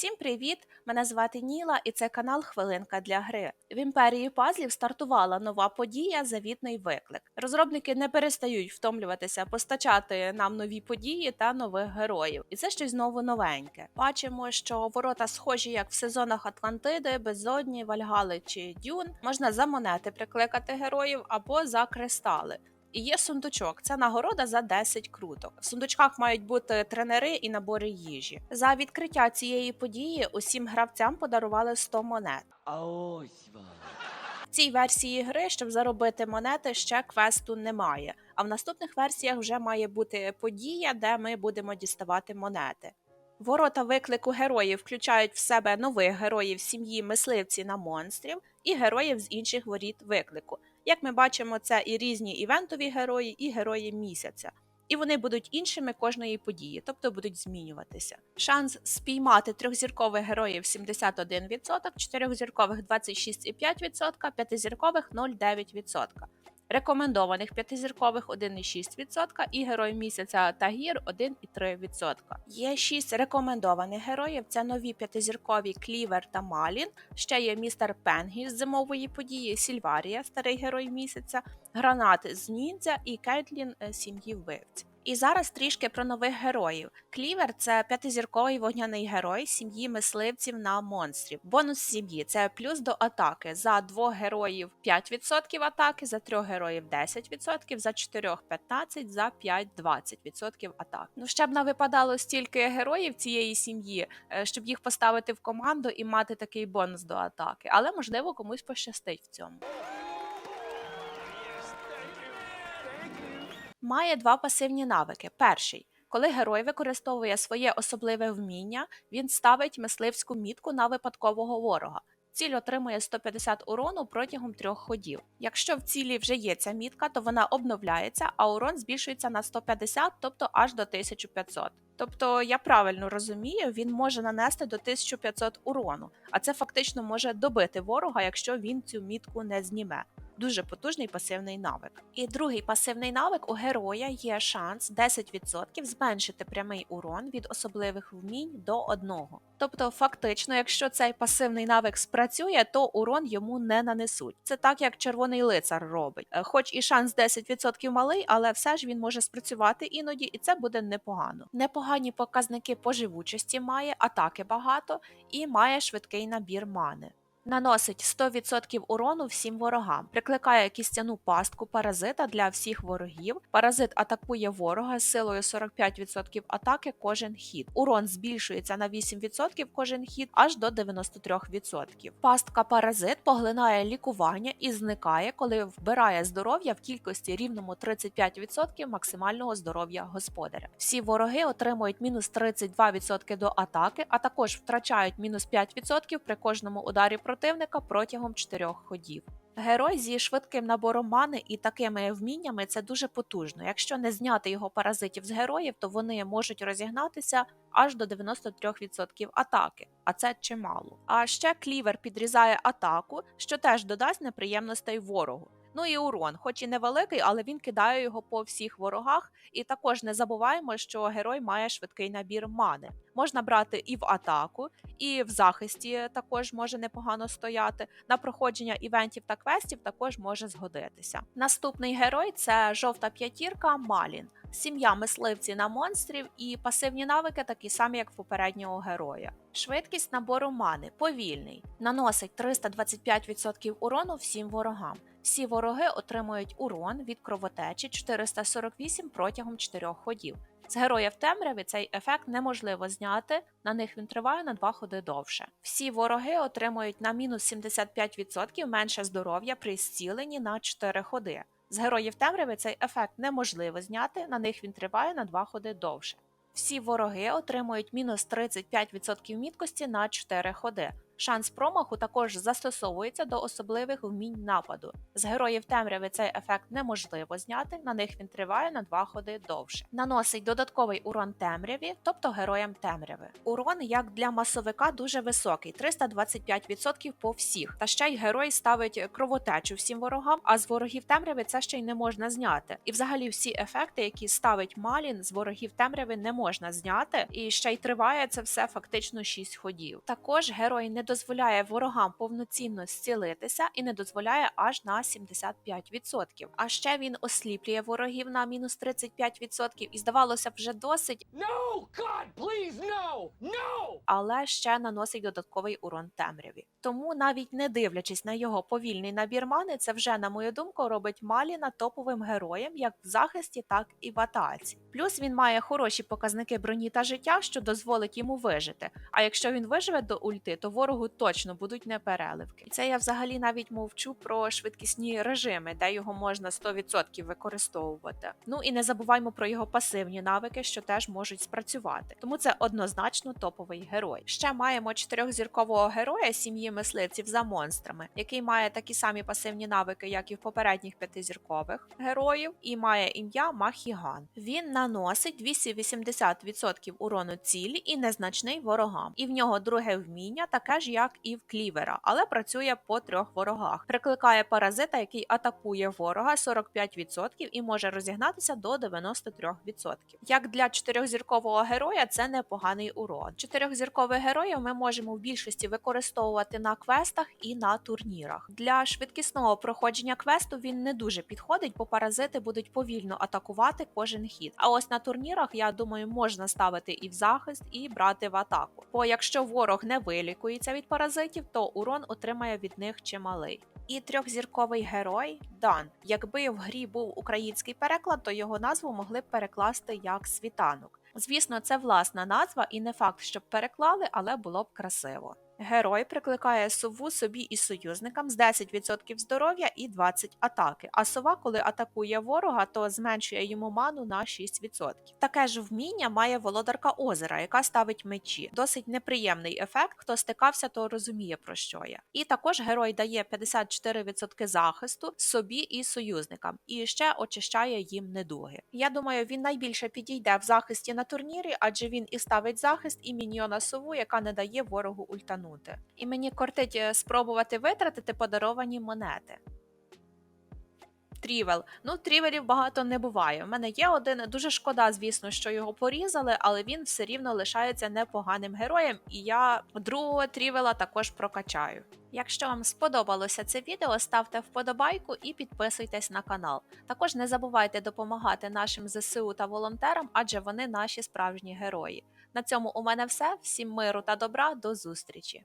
Всім привіт! Мене звати Ніла, і це канал Хвилинка для гри. В імперії пазлів стартувала нова подія Завітний виклик. Розробники не перестають втомлюватися постачати нам нові події та нових героїв. І це щось знову новеньке. Бачимо, що ворота схожі як в сезонах Атлантиди, Безодні, Вальгали чи Дюн. Можна за монети прикликати героїв або за кристали. І є сундучок. Це нагорода за 10 круток. В сундучках мають бути тренери і набори їжі. За відкриття цієї події усім гравцям подарували 100 монет. А ось вам. В цій версії гри, щоб заробити монети, ще квесту немає. А в наступних версіях вже має бути подія, де ми будемо діставати монети. Ворота виклику героїв включають в себе нових героїв сім'ї мисливці на монстрів і героїв з інших воріт виклику. Як ми бачимо, це і різні івентові герої, і герої місяця. І вони будуть іншими кожної події, тобто будуть змінюватися. Шанс спіймати трьохзіркових героїв 71%, чотирьохзіркових 26,5%, п'ятизіркових 0,9%. Рекомендованих п'ятизіркових 1,6% і герой місяця та гір 1,3%. Є 6 рекомендованих героїв. Це нові п'ятизіркові Клівер та Малін. Ще є містер Пенгі з зимової події, Сільварія, старий герой місяця, Гранат з ніндзя і Кейтлін е, сім'ї вбивць. І зараз трішки про нових героїв. Клівер це п'ятизірковий вогняний герой сім'ї мисливців на монстрів. Бонус сім'ї це плюс до атаки. За двох героїв 5% атаки, за трьох героїв 10%, за чотирьох 15%, за 5 20% атак. Ну ще б не випадало стільки героїв цієї сім'ї, е, щоб їх поставити в команду і мати такий бонус до атаки. Але можливо комусь пощастить в цьому. Має два пасивні навики. Перший. Коли герой використовує своє особливе вміння, він ставить мисливську мітку на випадкового ворога. Ціль отримує 150 урону протягом трьох ходів. Якщо в цілі вже є ця мітка, то вона обновляється, а урон збільшується на 150, тобто аж до 1500. Тобто, я правильно розумію, він може нанести до 1500 урону, а це фактично може добити ворога, якщо він цю мітку не зніме дуже потужний пасивний навик. І другий пасивний навик у героя є шанс 10% зменшити прямий урон від особливих вмінь до одного. Тобто, фактично, якщо цей пасивний навик спрацює, то урон йому не нанесуть. Це так, як червоний лицар робить. Е, Хоч і шанс 10% малий, але все ж він може спрацювати іноді, і це буде непогано. Непогані показники по живучості має, атаки багато і має швидкий набір мани. Наносить 100% урону всім ворогам, прикликає кістяну пастку паразита для всіх ворогів. Паразит атакує ворога з силою 45% атаки кожен хід. Урон збільшується на 8% кожен хід аж до 93%. Пастка паразит поглинає лікування і зникає, коли вбирає здоров'я в кількості рівному 35% максимального здоров'я господаря. Всі вороги отримують мінус 32% до атаки, а також втрачають мінус 5% при кожному ударі противника протягом чотирьох ходів. Герой зі швидким набором мани і такими вміннями це дуже потужно. Якщо не зняти його паразитів з героїв, то вони можуть розігнатися аж до 93% атаки, а це чимало. А ще клівер підрізає атаку, що теж додасть неприємностей ворогу. Ну і урон, хоч і невеликий, але він кидає його по всіх ворогах. І також не забуваємо, що герой має швидкий набір мани. Можна брати і в атаку, і в захисті також може непогано стояти. На проходження івентів та квестів також може згодитися. Наступний герой це жовта п'ятірка Малін. Сім'я мисливці на монстрів і пасивні навики такі самі, як в попереднього героя. Швидкість набору мани повільний, наносить 325% урону всім ворогам. Всі вороги отримують урон від кровотечі 448 протягом 4 ходів. З героїв темряви цей ефект неможливо зняти, на них він триває на 2 ходи довше. Всі вороги отримують на мінус 75% менше здоров'я при зціленні на 4 ходи. З героїв темряви цей ефект неможливо зняти, на них він триває на 2 ходи довше. Всі вороги отримують мінус 35% міткості на 4 ходи. Шанс промаху також застосовується до особливих вмінь нападу. З героїв темряви цей ефект неможливо зняти, на них він триває на два ходи довше. Наносить додатковий урон темряві, тобто героям темряви. Урон як для масовика дуже високий 325% по всіх. Та ще й герой ставить кровотечу всім ворогам, а з ворогів темряви це ще й не можна зняти. І взагалі всі ефекти, які ставить Малін, з ворогів темряви не можна зняти, і ще й триває це все фактично 6 ходів. Також герой не дозволяє ворогам повноцінно зцілитися і не дозволяє аж на 75%. А ще він осліплює ворогів на мінус 35%, і здавалося б, вже досить, No! God, please, no! No! але ще наносить додатковий урон темряві. Тому, навіть не дивлячись на його повільний набір мани, це вже, на мою думку, робить Маліна топовим героєм як в захисті, так і в атаці. Плюс він має хороші показники броні та життя, що дозволить йому вижити. А якщо він виживе до ульти, то ворогу точно будуть непереливки. І це я взагалі навіть мовчу про швидкісні режими, де його можна 100% використовувати. Ну і не забуваймо про його пасивні навики, що теж можуть спрацювати. Тому це однозначно топовий герой. Ще маємо чотирьохзіркового героя сім'ї мисливців за монстрами, який має такі самі пасивні навики, як і в попередніх п'ятизіркових героїв, і має ім'я Махіган. Він наносить 280% урону цілі і незначний ворогам. І в нього друге вміння, таке ж як і в клівера, але працює по трьох ворогах. Прикликає паразита, який атакує ворога 45% і може розігнатися до 93%. Як для чотирьохзіркового героя, це непоганий урон. Чотирьохзіркових героїв ми можемо в більшості використовувати на квестах і на турнірах. Для швидкісного проходження квесту він не дуже підходить, бо паразити будуть повільно атакувати кожен хід. А ось на турнірах, я думаю, можна ставити і в захист, і брати в атаку. Бо якщо ворог не вилікується від паразитів, то урон отримає від них чималий. І трьохзірковий герой Дан. Якби в грі був український переклад, то його назву могли б перекласти як світанок. Звісно, це власна назва, і не факт, щоб переклали, але було б красиво. Герой прикликає сову собі і союзникам з 10% здоров'я і 20 атаки. А сова, коли атакує ворога, то зменшує йому ману на 6%. Таке ж вміння має володарка озера, яка ставить мечі. Досить неприємний ефект. Хто стикався, то розуміє про що я. І також герой дає 54% захисту собі і союзникам, і ще очищає їм недуги. Я думаю, він найбільше підійде в захисті на турнірі, адже він і ставить захист, і міньйона сову, яка не дає ворогу ультанути. І мені кортить е, спробувати витратити подаровані монети. Трівел. Ну, трівелів багато не буває. У мене є один. Дуже шкода, звісно, що його порізали, але він все рівно лишається непоганим героєм, і я другого трівела також прокачаю. Якщо вам сподобалося це відео, ставте вподобайку і підписуйтесь на канал. Також не забувайте допомагати нашим ЗСУ та волонтерам, адже вони наші справжні герої. На цьому у мене все. Всім миру та добра, до зустрічі!